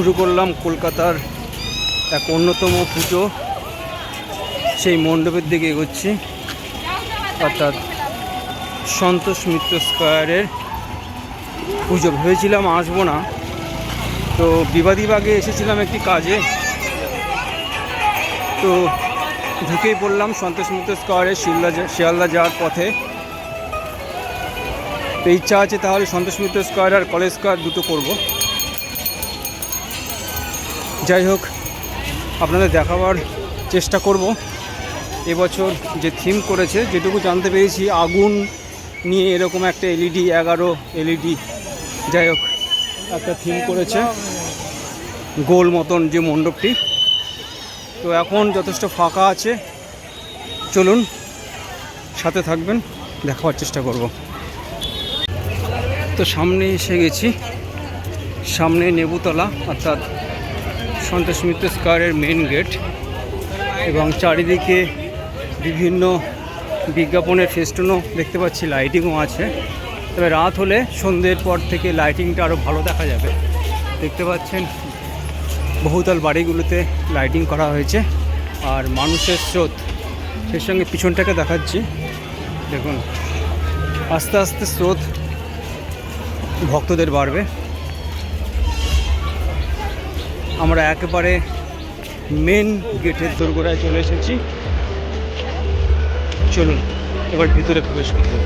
শুরু করলাম কলকাতার এক অন্যতম পুজো। সেই মণ্ডপের দিকে এগোচ্ছি। অর্থাৎ সন্তোষ মিত্র স্কোয়ারের পুজো। ভেবেছিলাম আসব না। তো বিবাদীবাগে এসেছিলাম একটি কাজে। তো ঢুকেই পড়লাম সন্তোষ মিত্র স্কোয়ারে শিয়ালদা শিয়ালদা যাওয়ার পথে। তো ইচ্ছা আছে তাহলে সন্তোষ মিত্র স্কোয়ার আর কলেজ স্কোয়ার দুটো করব। যাই হোক, আপনাদের দেখাবার চেষ্টা করব। এবছর যে থিম করেছে, যেটুকু জানতে পেরেছি, আগুন নিয়ে এরকম একটা এলইডি এগারো এলইডি যাই হোক, একটা থিম করেছে গোল মতন যে মণ্ডপটি। তো এখন যথেষ্ট ফাঁকা আছে। চলুন, সাথে থাকবেন, দেখাবার চেষ্টা করব। তো সামনে এসে গেছি। সামনে নেবুতলা, অর্থাৎ সন্তোষ মিত্র স্কোয়ারের মেন গেট এবং চারিদিকে বিভিন্ন বিজ্ঞাপনের ফেস্টুনও দেখতে পাচ্ছি লাইটিংও আছে। তবে রাত হলে সন্ধ্যের পর থেকে লাইটিংটা আরও ভালো দেখা যাবে। দেখতে পাচ্ছেন, বহুতল বাড়িগুলোতে লাইটিং করা হয়েছে। আর মানুষের স্রোত, সেই সঙ্গে পিছনটাকে দেখাচ্ছি। দেখুন, আস্তে আস্তে স্রোত ভক্তদের বাড়বে। আমরা একেবারে মেন গেটের দোরগোড়ায় চলে এসেছি। চলুন এবার ভিতরে প্রবেশ করতে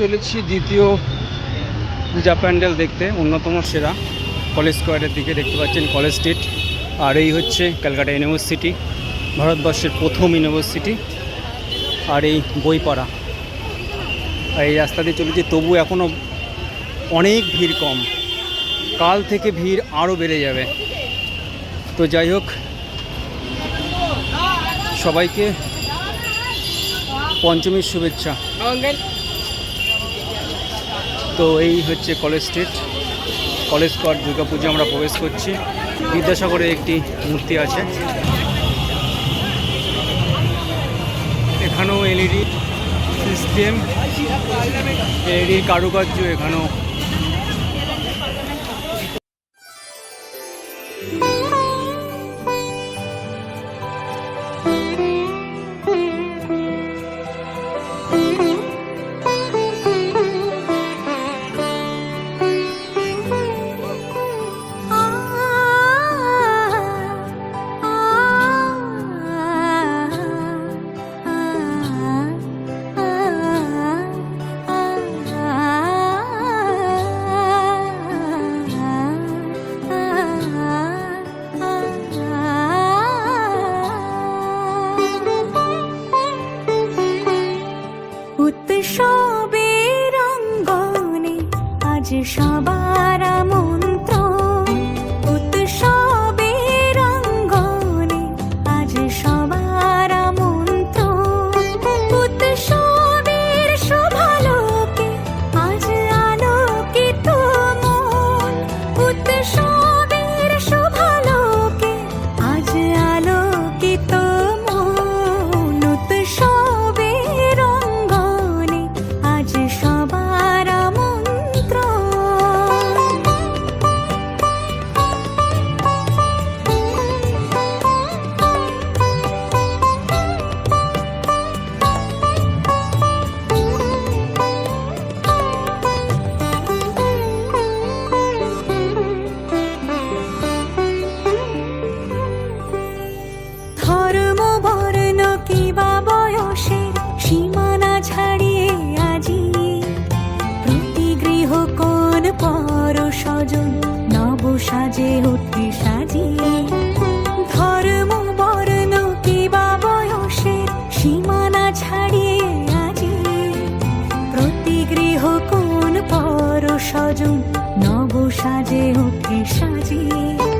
চলেছি দ্বিতীয় পূজা প্যান্ডেল দেখতে, অন্যতম সেরা কলেজ স্কোয়ারের দিকে দেখতে পাচ্ছেন কলেজ স্ট্রিট। আর এই হচ্ছে ক্যালকাটা ইউনিভার্সিটি, ভারতবর্ষের প্রথম ইউনিভার্সিটি। আর এই বইপাড়া। আর এই রাস্তা দিয়ে চলেছি, তবু এখনও অনেক ভিড় কম। কাল থেকে ভিড় আরও বেড়ে যাবে। তো যাই হোক, সবাইকে পঞ্চমীর শুভেচ্ছা। তো এই হচ্ছে college street. College square Durga Puja আমরা প্রবেশ করছি। বিদ্যাসাগরে একটি মূর্তি আছে। এখানেও এলইডি সিস্টেম, এলইডির কারুকার্য এখানেও স্বজন নব সাজে ওকে সাজিয়ে।